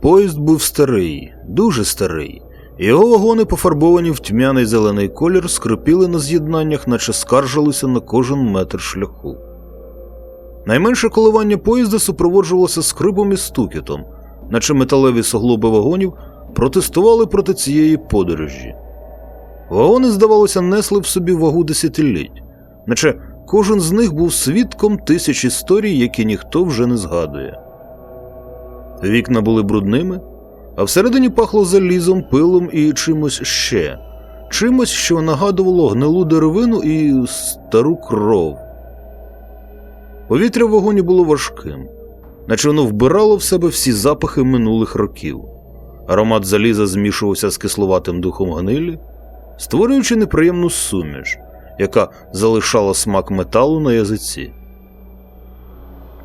Поїзд був старий, дуже старий. Його вагони, пофарбовані в тьмяний зелений колір, скрипіли на з'єднаннях, наче скаржилися на кожен метр шляху. Найменше коливання поїзда супроводжувалося скрипом і стукітом, наче металеві суглоби вагонів протестували проти цієї подорожі. Вагони, здавалося, несли в собі вагу десятиліть, наче кожен з них був свідком тисяч історій, які ніхто вже не згадує. Вікна були брудними, а всередині пахло залізом, пилом і чимось ще, чимось, що нагадувало гнилу деревину і стару кров. Повітря в вагоні було важким, наче воно вбирало в себе всі запахи минулих років. Аромат заліза змішувався з кисловатим духом гнилі, створюючи неприємну суміш, яка залишала смак металу на язиці.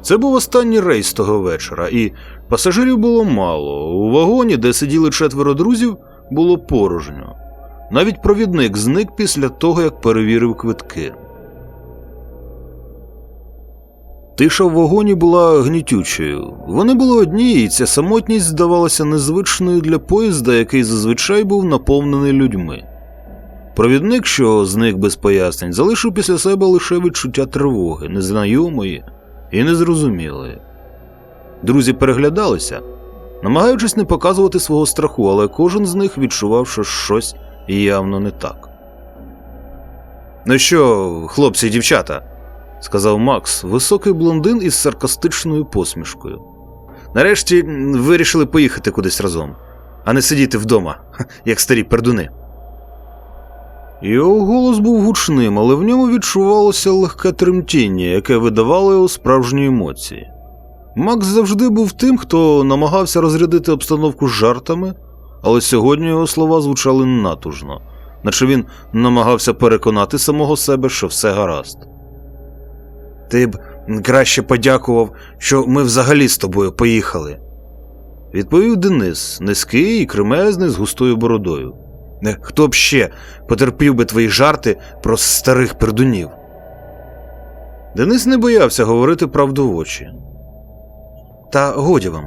Це був останній рейс того вечора, і пасажирів було мало. У вагоні, де сиділи четверо друзів, було порожньо. Навіть провідник зник після того, як перевірив квитки. Тиша в вагоні була гнітючою. Вони були одні, і ця самотність здавалася незвичною для поїзда, який зазвичай був наповнений людьми. Провідник, що зник без пояснень, залишив після себе лише відчуття тривоги, незнайомої і незрозумілої. Друзі переглядалися, намагаючись не показувати свого страху, але кожен з них відчував, що щось явно не так. Ну що, хлопці і дівчата, сказав Макс, високий блондин із саркастичною посмішкою. Нарешті вирішили поїхати кудись разом, а не сидіти вдома, як старі пердуни. Його голос був гучним, але в ньому відчувалося легке тремтіння, яке видавало його справжні емоції. Макс завжди був тим, хто намагався розрядити обстановку жартами, але сьогодні його слова звучали натужно, наче він намагався переконати самого себе, що все гаразд. Ти б краще подякував, що ми взагалі з тобою поїхали. Відповів Денис, низький і кремезний з густою бородою. Хто б ще потерпів би твої жарти про старих пердунів? Денис не боявся говорити правду в очі. Та годі вам,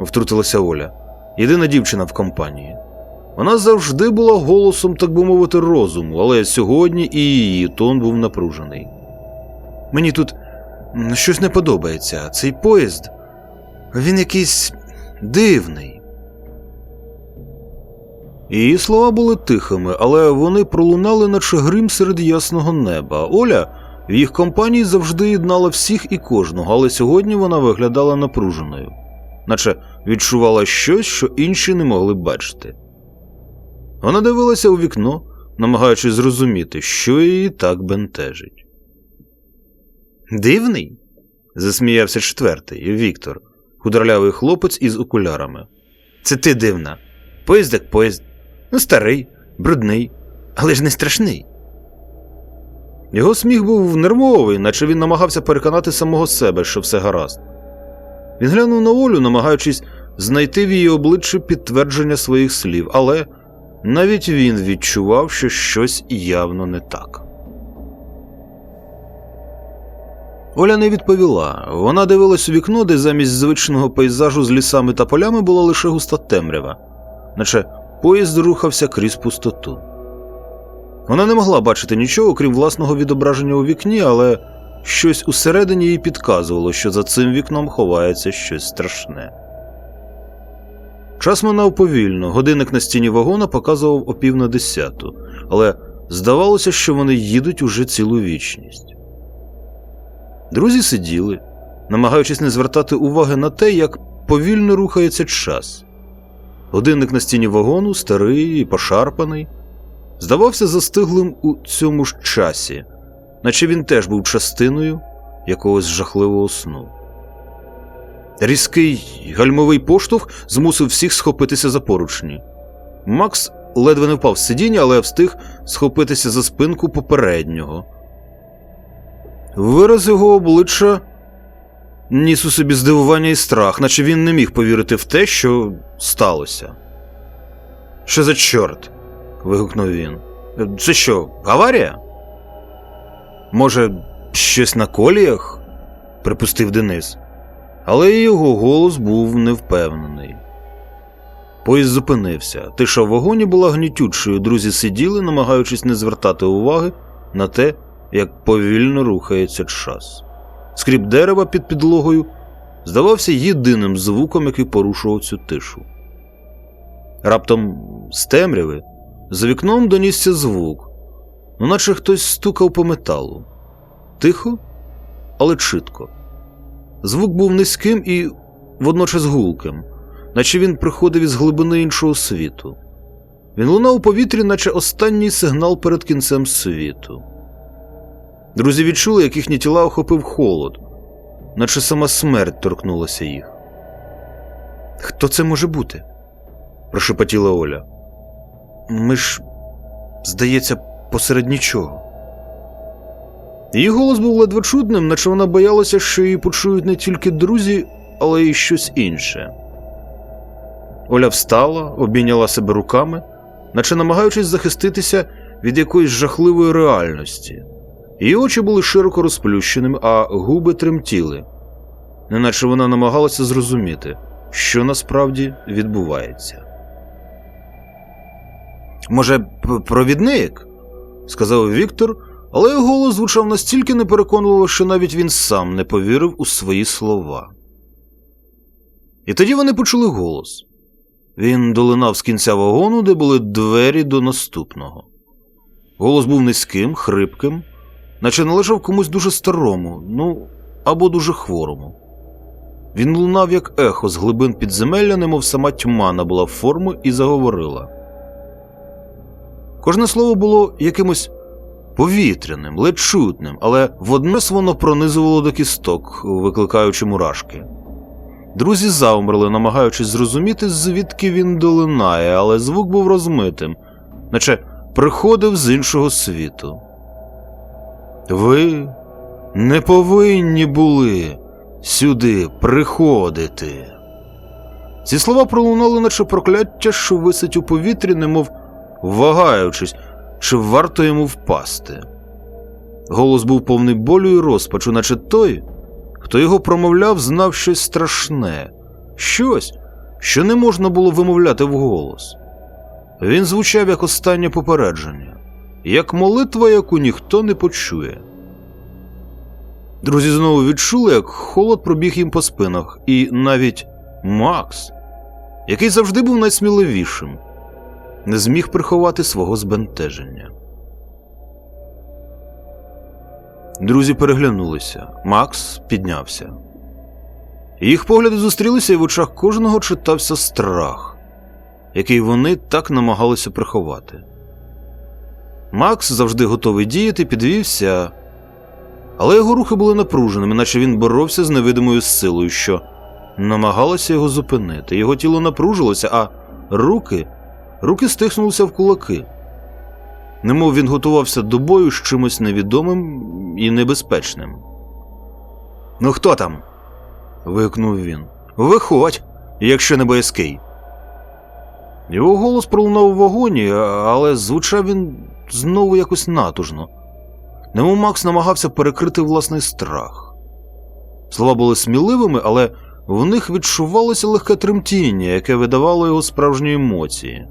втрутилася Оля, єдина дівчина в компанії. Вона завжди була голосом, так би мовити, розуму, але сьогодні і її тон був напружений. Мені тут щось не подобається. Цей поїзд. Він якийсь дивний. Її слова були тихими, але вони пролунали, наче грим серед ясного неба. Оля в їх компанії завжди єднала всіх і кожного, але сьогодні вона виглядала напруженою, наче відчувала щось, що інші не могли бачити. Вона дивилася у вікно, намагаючись зрозуміти, що її так бентежить. Дивний? засміявся четвертий Віктор, худорлявий хлопець із окулярами. Це ти дивна. Поїзд як поїзд. Ну, старий, брудний, але ж не страшний. Його сміх був нервовий, наче він намагався переконати самого себе, що все гаразд. Він глянув на Олю, намагаючись знайти в її обличчі підтвердження своїх слів, але навіть він відчував, що щось явно не так. Оля не відповіла. Вона дивилась у вікно, де замість звичного пейзажу з лісами та полями була лише густа темрява, наче поїзд рухався крізь пустоту. Вона не могла бачити нічого, крім власного відображення у вікні, але щось усередині їй підказувало, що за цим вікном ховається щось страшне. Час минав повільно, годинник на стіні вагона показував о пів на десяту, але здавалося, що вони їдуть уже цілу вічність. Друзі сиділи, намагаючись не звертати уваги на те, як повільно рухається час. Годинник на стіні вагону, старий і пошарпаний, здавався застиглим у цьому ж часі, наче він теж був частиною якогось жахливого сну. Різкий гальмовий поштовх змусив всіх схопитися за поручні. Макс ледве не впав з сидіння, але встиг схопитися за спинку попереднього. Вираз його обличчя ніс у собі здивування і страх, наче він не міг повірити в те, що сталося. Що за чорт? Вигукнув він. Це що, аварія? Може, щось на коліях? припустив Денис. Але його голос був невпевнений. Поїзд зупинився. Тиша в вагоні була гнітючою. Друзі сиділи, намагаючись не звертати уваги на те, як повільно рухається час. Скріп дерева під підлогою здавався єдиним звуком, який порушував цю тишу. Раптом з темряви за вікном донісся звук, ну наче хтось стукав по металу. Тихо, але чітко. Звук був низьким і водночас гулким, наче він приходив із глибини іншого світу. Він лунав у повітрі, наче останній сигнал перед кінцем світу. Друзі відчули, як їхні тіла охопив холод, наче сама смерть торкнулася їх. Хто це може бути? прошепотіла Оля. Ми ж, здається, посеред нічого. Її голос був ледве чудним, наче вона боялася, що її почують не тільки друзі, але й щось інше. Оля встала, обійняла себе руками, наче намагаючись захиститися від якоїсь жахливої реальності. Її очі були широко розплющеними, а губи тремтіли, неначе вона намагалася зрозуміти, що насправді відбувається. Може, провідник? сказав Віктор, але його голос звучав настільки непереконливо, що навіть він сам не повірив у свої слова. І тоді вони почули голос. Він долинав з кінця вагону, де були двері до наступного. Голос був низьким, хрипким, наче належав комусь дуже старому, ну або дуже хворому. Він лунав, як ехо з глибин підземелля, немов сама тьма набула форму і заговорила. Кожне слово було якимось повітряним, ледь чутним, але водночас воно пронизувало до кісток, викликаючи мурашки. Друзі завмерли, намагаючись зрозуміти, звідки він долинає, але звук був розмитим, наче приходив з іншого світу. Ви не повинні були сюди приходити. Ці слова пролунали, наче прокляття, що висить у повітрі, немов вагаючись, чи варто йому впасти. Голос був повний болю і розпачу, наче той, хто його промовляв, знав щось страшне, щось, що не можна було вимовляти вголос. Він звучав як останнє попередження, як молитва, яку ніхто не почує. Друзі знову відчули, як холод пробіг їм по спинах, і навіть Макс, який завжди був найсміливішим, не зміг приховати свого збентеження. Друзі переглянулися. Макс піднявся. Їх погляди зустрілися, і в очах кожного читався страх, який вони так намагалися приховати. Макс, завжди готовий діяти, підвівся, але його рухи були напруженими, наче він боровся з невидимою силою, що намагалася його зупинити. Його тіло напружилося, а руки, руки стиснулися в кулаки. Немов він готувався до бою з чимось невідомим і небезпечним. Ну, хто там? вигукнув він. Виходь, якщо не боязкий. Його голос пролунав у вагоні, але звучав він знову якось натужно. Немов Макс намагався перекрити власний страх. Слова були сміливими, але в них відчувалося легке тремтіння, яке видавало його справжні емоції.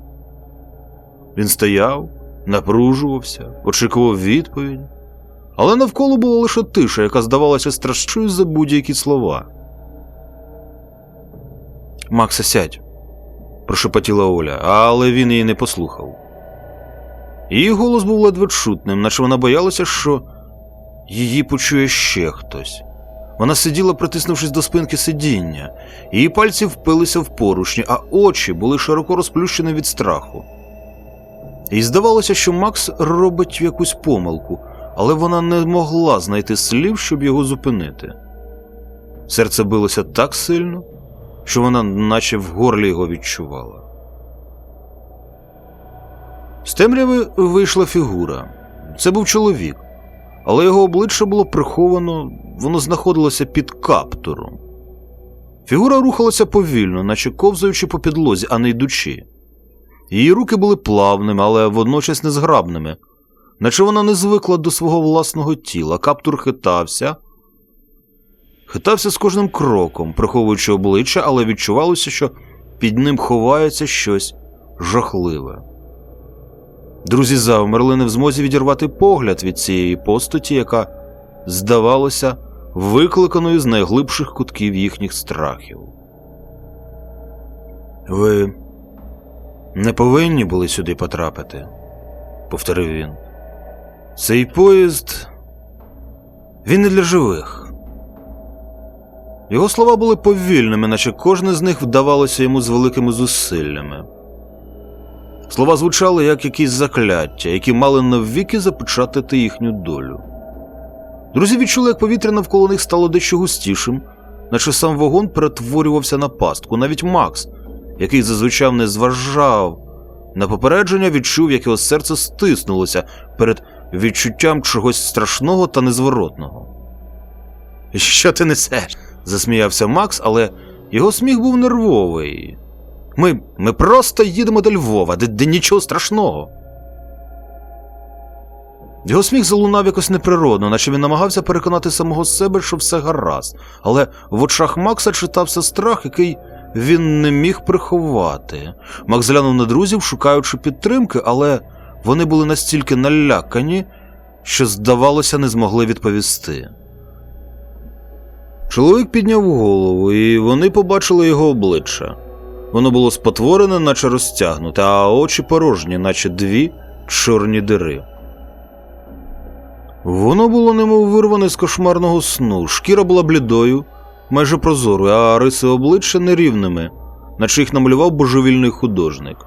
Він стояв, напружувався, очікував відповідь, але навколо була лише тиша, яка здавалася страшною за будь-які слова. Макса, сядь, прошепотіла Оля, але він її не послухав. Її голос був ледве чутним, наче вона боялася, що її почує ще хтось. Вона сиділа, притиснувшись до спинки сидіння, її пальці впилися в поручні, а очі були широко розплющені від страху. І здавалося, що Макс робить якусь помилку, але вона не могла знайти слів, щоб його зупинити. Серце билося так сильно, що вона наче в горлі його відчувала. З темряви вийшла фігура. Це був чоловік, але його обличчя було приховано, воно знаходилося під каптуром. Фігура рухалася повільно, наче ковзаючи по підлозі, а не йдучи. Її руки були плавними, але водночас незграбними, наче вона не звикла до свого власного тіла. Каптур хитався, хитався з кожним кроком, приховуючи обличчя, але відчувалося, що під ним ховається щось жахливе. Друзі завмерли не в змозі відірвати погляд від цієї постаті, яка, здавалося, викликаною з найглибших кутків їхніх страхів. Ви не повинні були сюди потрапити, повторив він. Цей поїзд. Він не для живих. Його слова були повільними, наче кожне з них вдавалося йому з великими зусиллями. Слова звучали як якісь закляття, які мали навіки запечатати їхню долю. Друзі відчули, як повітря навколо них стало дещо густішим, наче сам вагон перетворювався на пастку. Навіть Макс, який зазвичай не зважав на попередження, відчув, як його серце стиснулося перед відчуттям чогось страшного та незворотного. Що ти несеш? засміявся Макс, але його сміх був нервовий. Ми ми просто їдемо до Львова, де, де нічого страшного. Його сміх залунав якось неприродно, наче він намагався переконати самого себе, що все гаразд, але в очах Макса читався страх, який він не міг приховати. Макс глянув на друзів, шукаючи підтримки, але вони були настільки налякані, що, здавалося, не змогли відповісти. Чоловік підняв голову, і вони побачили його обличчя. Воно було спотворене, наче розтягнуте, а очі порожні, наче дві чорні дири. Воно було немов вирване з кошмарного сну, шкіра була блідою, майже прозорою, а риси обличчя нерівними, наче їх намалював божевільний художник.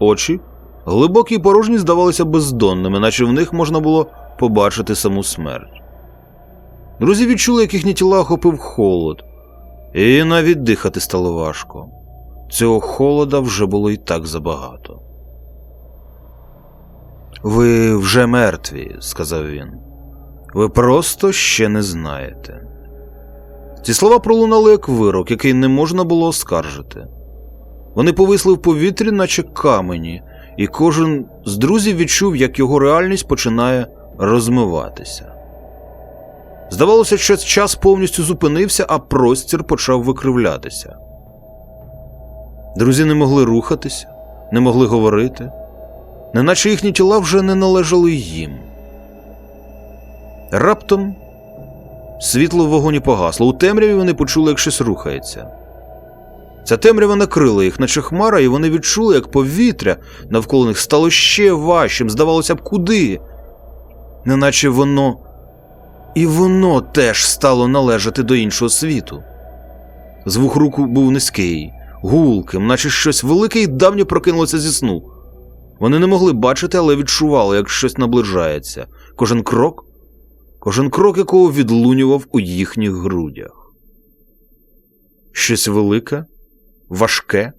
Очі, глибокі й порожні, здавалися бездонними, наче в них можна було побачити саму смерть. Друзі відчули, як їхні тіла охопив холод, і навіть дихати стало важко. Цього холода вже було і так забагато. Ви вже мертві, сказав він. Ви просто ще не знаєте. Ці слова пролунали як вирок, який не можна було оскаржити. Вони повисли в повітрі, наче камені, і кожен з друзів відчув, як його реальність починає розмиватися. Здавалося, що час повністю зупинився, а простір почав викривлятися. Друзі не могли рухатися, не могли говорити, неначе їхні тіла вже не належали їм. Раптом світло в вагоні погасло. У темряві вони почули, як щось рухається. Ця темрява накрила їх, наче хмара, і вони відчули, як повітря навколо них стало ще важчим, здавалося б, куди. Неначе воно. І воно теж стало належати до іншого світу. Звук руку був низький, гулким, наче щось велике і давньо прокинулося зі сну. Вони не могли бачити, але відчували, як щось наближається. Кожен крок, кожен крок якого відлунював у їхніх грудях. Щось велике, важке,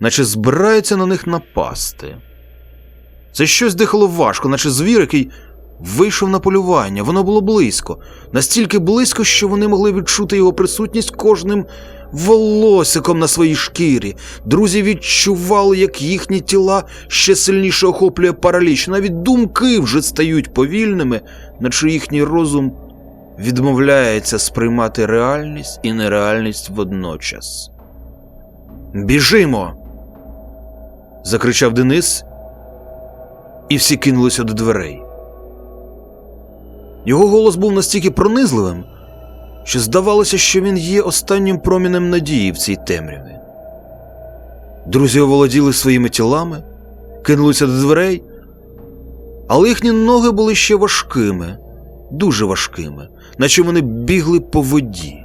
наче збирається на них напасти. Це щось дихало важко, наче звір, який вийшов на полювання. Воно було близько, настільки близько, що вони могли відчути його присутність кожним волосиком на своїй шкірі. Друзі відчували, як їхні тіла ще сильніше охоплює параліч. Навіть думки вже стають повільними, наче їхній розум відмовляється сприймати реальність і нереальність водночас. Біжимо. закричав Денис, і всі кинулися до дверей. Його голос був настільки пронизливим, що здавалося, що він є останнім промінем надії в цій темряві. Друзі оволоділи своїми тілами, кинулися до дверей, але їхні ноги були ще важкими, дуже важкими, наче вони бігли по воді.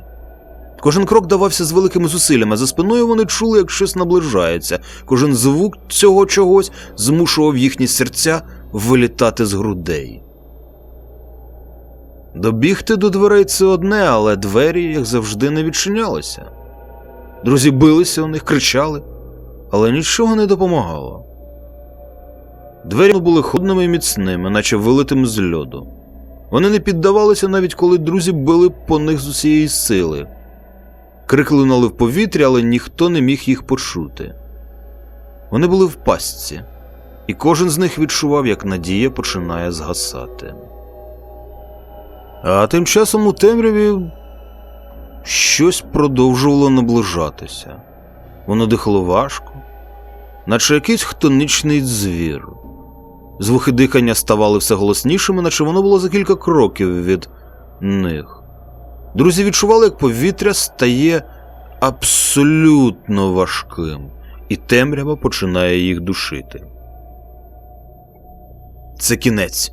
Кожен крок давався з великими зусиллями, за спиною вони чули, як щось наближається, кожен звук цього чогось змушував їхні серця вилітати з грудей. Добігти до дверей це одне, але двері, як завжди, не відчинялися. Друзі билися у них, кричали, але нічого не допомагало. Двері були ходними і міцними, наче вилитими з льоду. Вони не піддавалися навіть коли друзі били по них з усієї сили. Крик в повітря, але ніхто не міг їх почути. Вони були в пастці, і кожен з них відчував, як надія починає згасати. А тим часом у темряві щось продовжувало наближатися. Воно дихало важко, наче якийсь хтонічний звір. Звуки дихання ставали все голоснішими, наче воно було за кілька кроків від них. Друзі відчували, як повітря стає абсолютно важким, і темрява починає їх душити. Це кінець,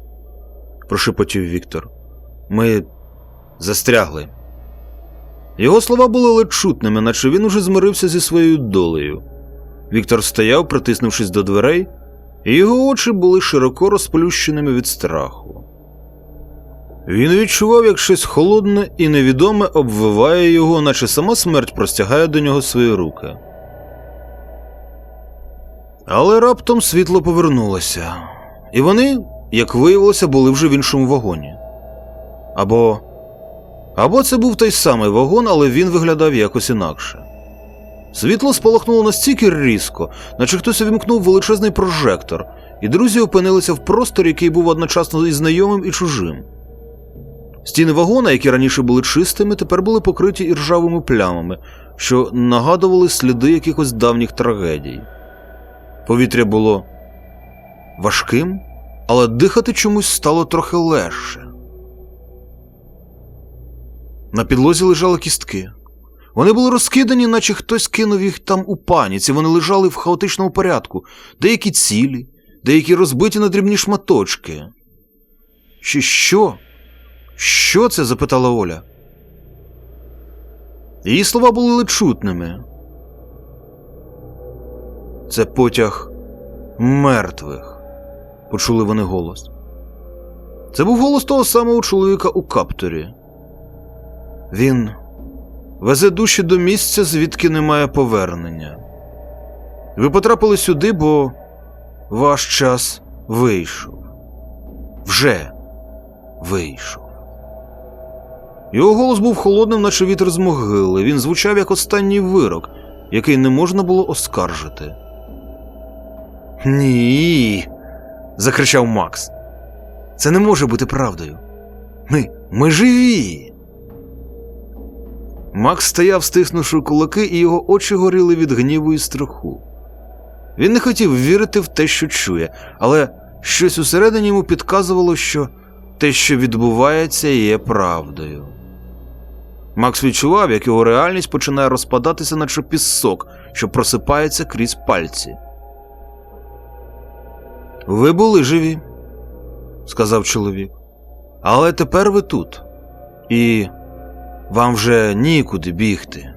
прошепотів Віктор. Ми застрягли. Його слова були ледь чутними, наче він уже змирився зі своєю долею. Віктор стояв, притиснувшись до дверей, його очі були широко розплющеними від страху. Він відчував, як щось холодне і невідоме обвиває його, наче сама смерть простягає до нього свої руки. Але раптом світло повернулося, і вони, як виявилося, були вже в іншому вагоні. Або. Або це був той самий вагон, але він виглядав якось інакше. Світло спалахнуло настільки різко, наче хтось увімкнув величезний прожектор, і друзі опинилися в просторі, який був одночасно і знайомим, і чужим. Стіни вагона, які раніше були чистими, тепер були покриті іржавими плямами, що нагадували сліди якихось давніх трагедій. Повітря було важким, але дихати чомусь стало трохи легше. На підлозі лежали кістки. Вони були розкидані, наче хтось кинув їх там у паніці. Вони лежали в хаотичному порядку, деякі цілі, деякі розбиті на дрібні шматочки. Чи що? Що це? запитала Оля. Її слова були ледь чутними. Це потяг мертвих, почули вони голос. Це був голос того самого чоловіка у капторі. Він везе душі до місця, звідки немає повернення. Ви потрапили сюди, бо ваш час вийшов. Вже вийшов. Його голос був холодним, наче вітер з могили. Він звучав як останній вирок, який не можна було оскаржити. Ні. закричав Макс. Це не може бути правдою. Ми, ми живі. Макс стояв, стиснувши кулаки, і його очі горіли від гніву і страху. Він не хотів вірити в те, що чує, але щось усередині йому підказувало, що те, що відбувається, є правдою. Макс відчував, як його реальність починає розпадатися, наче пісок, що просипається крізь пальці. Ви були живі, сказав чоловік. Але тепер ви тут. І вам вже нікуди бігти.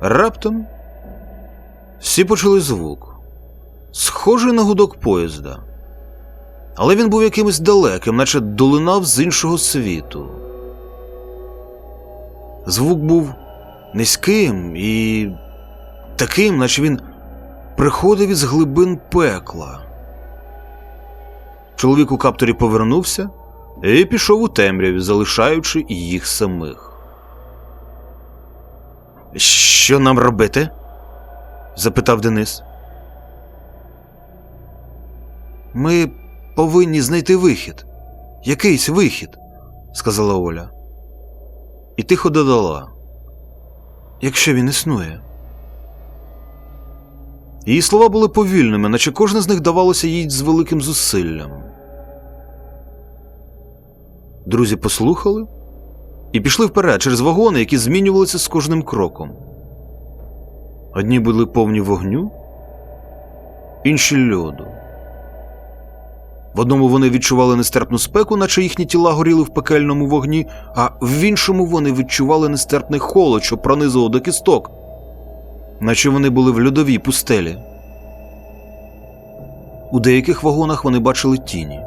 Раптом всі почули звук, схожий на гудок поїзда. Але він був якимось далеким, наче долинав з іншого світу. Звук був низьким і таким, наче він приходив із глибин пекла. Чоловік у капторі повернувся і пішов у темряві, залишаючи їх самих. Що нам робити? запитав Денис. Ми повинні знайти вихід. Якийсь вихід, сказала Оля. І тихо додала. Якщо він існує. Її слова були повільними, наче кожне з них давалося їй з великим зусиллям. Друзі послухали і пішли вперед через вагони, які змінювалися з кожним кроком. Одні були повні вогню, інші льоду. В одному вони відчували нестерпну спеку, наче їхні тіла горіли в пекельному вогні, а в іншому вони відчували нестерпний холод, що пронизував до кісток, наче вони були в льодовій пустелі. У деяких вагонах вони бачили тіні,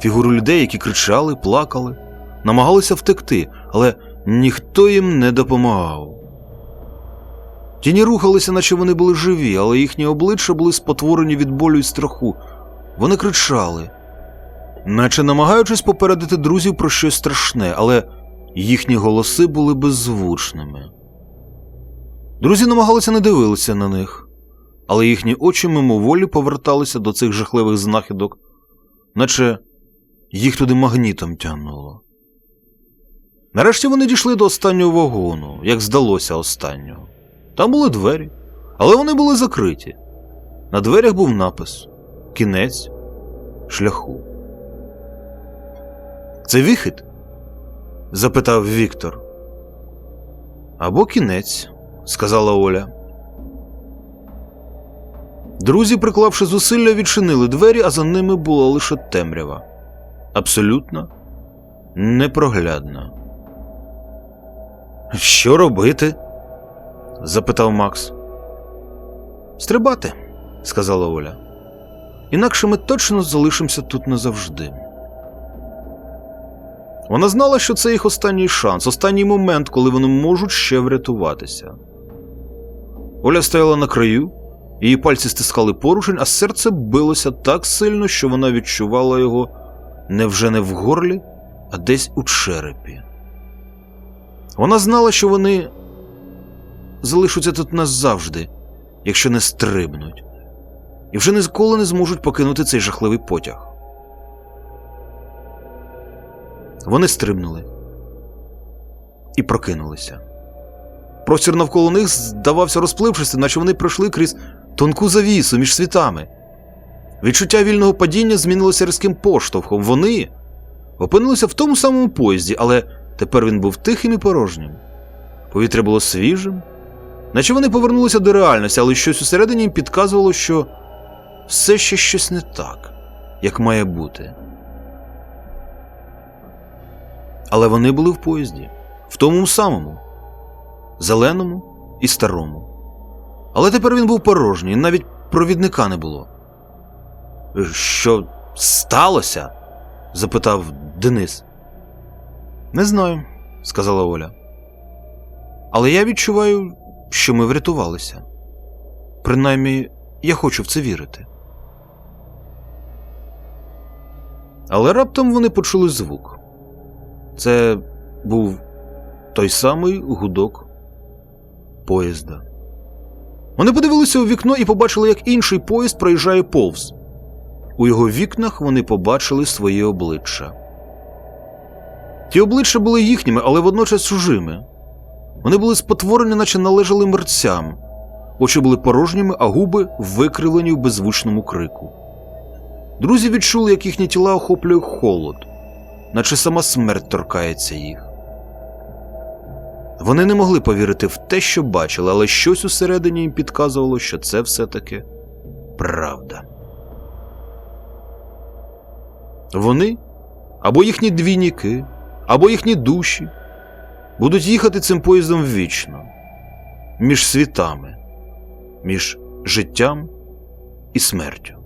фігури людей, які кричали, плакали, намагалися втекти, але ніхто їм не допомагав. Тіні рухалися, наче вони були живі, але їхні обличчя були спотворені від болю і страху. Вони кричали, наче намагаючись попередити друзів про щось страшне, але їхні голоси були беззвучними. Друзі намагалися не дивитися на них, але їхні очі мимоволі поверталися до цих жахливих знахідок, наче їх туди магнітом тягнуло. Нарешті вони дійшли до останнього вагону, як здалося останнього. Там були двері, але вони були закриті. На дверях був напис Кінець шляху. Це вихід? запитав Віктор. Або кінець, сказала Оля. Друзі, приклавши зусилля, відчинили двері, а за ними була лише темрява. Абсолютно непроглядна. Що робити? запитав Макс. Стрибати, сказала Оля. Інакше ми точно залишимося тут назавжди. Вона знала, що це їх останній шанс, останній момент, коли вони можуть ще врятуватися. Оля стояла на краю, її пальці стискали поручень, а серце билося так сильно, що вона відчувала його невже не в горлі, а десь у черепі. Вона знала, що вони залишаться тут назавжди, якщо не стрибнуть, і вже ніколи не зможуть покинути цей жахливий потяг. Вони стрибнули і прокинулися. Простір навколо них здавався розплившися, наче вони пройшли крізь тонку завісу між світами. Відчуття вільного падіння змінилося різким поштовхом. Вони опинилися в тому самому поїзді, але тепер він був тихим і порожнім. Повітря було свіжим, наче вони повернулися до реальності, але щось усередині їм підказувало, що все ще щось не так, як має бути. Але вони були в поїзді, в тому самому, зеленому і старому. Але тепер він був порожній, навіть провідника не було. Що сталося? запитав Денис. Не знаю, сказала Оля. Але я відчуваю, що ми врятувалися. Принаймні, я хочу в це вірити. Але раптом вони почули звук. Це був той самий гудок поїзда. Вони подивилися у вікно і побачили, як інший поїзд проїжджає повз. У його вікнах вони побачили свої обличчя. Ті обличчя були їхніми, але водночас чужими. Вони були спотворені, наче належали мерцям. Очі були порожніми, а губи викривлені в беззвучному крику. Друзі відчули, як їхні тіла охоплює холод, наче сама смерть торкається їх. Вони не могли повірити в те, що бачили, але щось усередині їм підказувало, що це все-таки правда. Вони або їхні двійники, або їхні душі будуть їхати цим поїздом вічно, між світами, між життям і смертю.